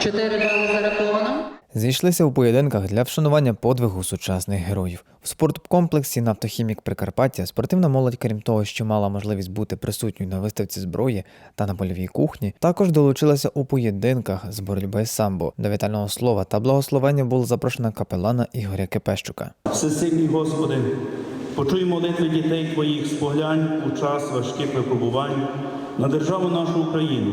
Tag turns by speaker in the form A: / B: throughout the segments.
A: 4 бали зараховано.
B: Зійшлися у поєдинках для вшанування подвигу сучасних героїв. В спорткомплексі Нафтохімік Прикарпаття спортивна молодь, крім того, що мала можливість бути присутньою на виставці зброї та на польовій кухні, також долучилася у поєдинках з боротьби самбо. До вітального слова та благословення було запрошено капелана Ігоря Кепещука.
C: Всесильний Господи, почуй молитви дітей Твоїх, споглянь у час важких випробувань на державу нашу Україну.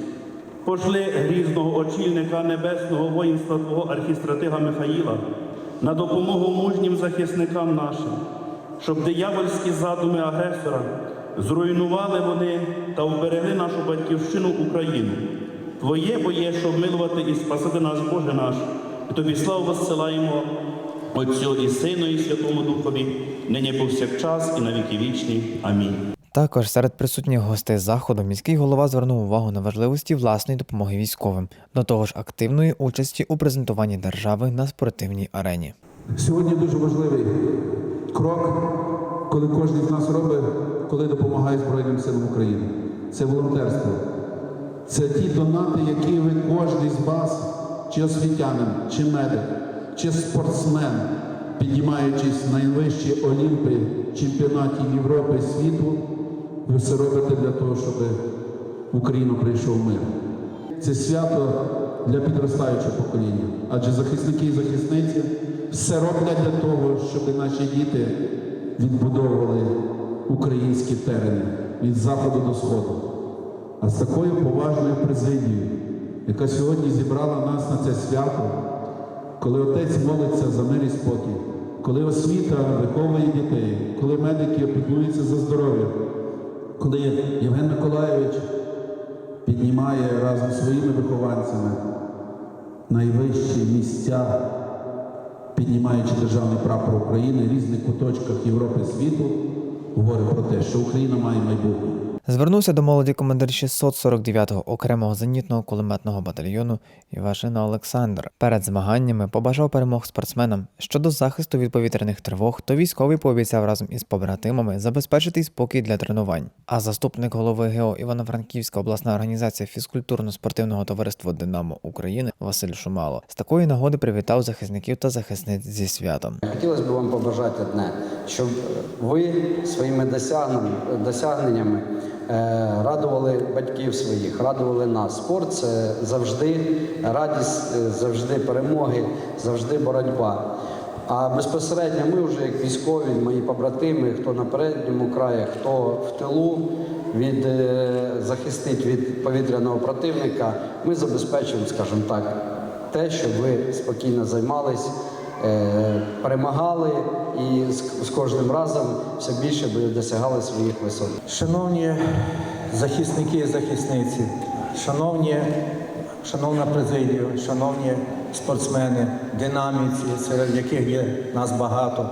C: Пошли грізного очільника небесного воїнства Твого архістратига Михаїла на допомогу мужнім захисникам нашим, щоб диявольські задуми агресора зруйнували вони та вберегли нашу батьківщину Україну. Твоє бо є, щоб милувати і спасати нас, Боже наш, і тобі славу воссилаємо Отцю і Сину, і Святому Духові, нині повсякчас і на віки вічні. Амінь.
B: Також серед присутніх гостей заходу міський голова звернув увагу на важливості власної допомоги військовим, до того ж активної участі у презентуванні держави на спортивній арені.
D: Сьогодні дуже важливий крок, коли кожен з нас робить, коли допомагає Збройним силам України. Це волонтерство. Це ті донати, які ви кожен з вас, чи освітянин, чи медик, чи спортсмен, піднімаючись на найвищі олімпи чемпіонатів Європи світу, ви все робите для того, щоб в Україну прийшов мир. Це свято для підростаючого покоління. Адже захисники і захисниці все роблять для того, щоб наші діти відбудовували українські терени від заходу до сходу. А з такою поважною президією, яка сьогодні зібрала нас на це свято, коли отець молиться за мир і спокій, коли освіта виховує дітей, коли медики опікуються за здоров'я, коли Євген Миколайович піднімає разом зі своїми вихованцями найвищі місця, піднімаючи державний прапор України в різних куточках Європи світу, говорить про те, що Україна має майбутнє.
B: Звернувся до молоді командир 649-го окремого зенітного кулеметного батальйону Івашина Олександр. Перед змаганнями побажав перемог спортсменам щодо захисту від повітряних тривог, то військовий пообіцяв разом із побратимами забезпечити спокій для тренувань. А заступник голови ГЕО Івано-Франківська обласна організація фізкультурно-спортивного товариства Динамо України Василь Шумало з такої нагоди привітав захисників та захисниць зі святом.
E: Хотілося б вам побажати одне, щоб ви своїми досягненнями, радували батьків своїх, радували нас. Спорт це завжди радість, е, завжди перемоги, завжди боротьба. А безпосередньо ми вже як військові, мої побратими, хто на передньому краї, хто в тилу від е, захистить від повітряного противника, ми забезпечуємо, скажімо так, те, щоб ви спокійно займались, е, перемагали і з, кожним разом все більше досягали своїх висот.
F: Шановні захисники і захисниці, шановні, шановна президія, шановні спортсмени, динаміці, серед яких є нас багато.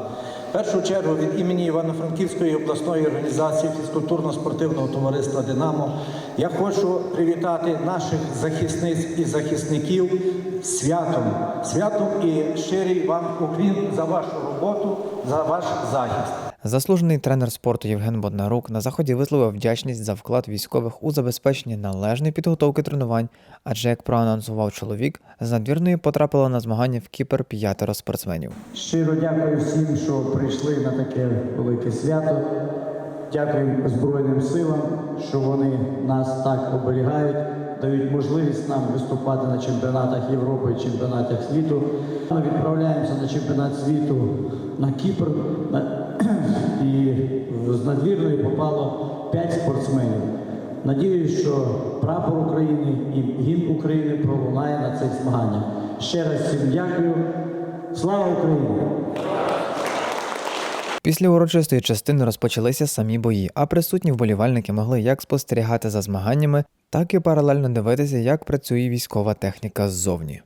F: В першу чергу від імені Івано-Франківської обласної організації фізкультурно-спортивного товариства Динамо я хочу привітати наших захисниць і захисників святом, святом і щирий вам уклін за вашу роботу, за ваш захист.
B: Заслужений тренер спорту Євген Боднарук на заході висловив вдячність за вклад військових у забезпечення належної підготовки тренувань, адже як проанонсував чоловік, з надвірної потрапило на змагання в Кіпер п'ятеро спортсменів.
G: Щиро дякую всім, що прийшли на таке велике свято. Дякую Збройним силам, що вони нас так оберігають, дають можливість нам виступати на чемпіонатах Європи і чемпіонатах світу. Ми відправляємося на чемпіонат світу на Кіпр. На- І з надвірної попало 5 спортсменів. Надіюсь, що прапор України і гімн України пролунає на цих змаганнях. Ще раз всім дякую. Слава Україні!
B: Після урочистої частини розпочалися самі бої, а присутні вболівальники могли як спостерігати за змаганнями, так і паралельно дивитися, як працює військова техніка ззовні.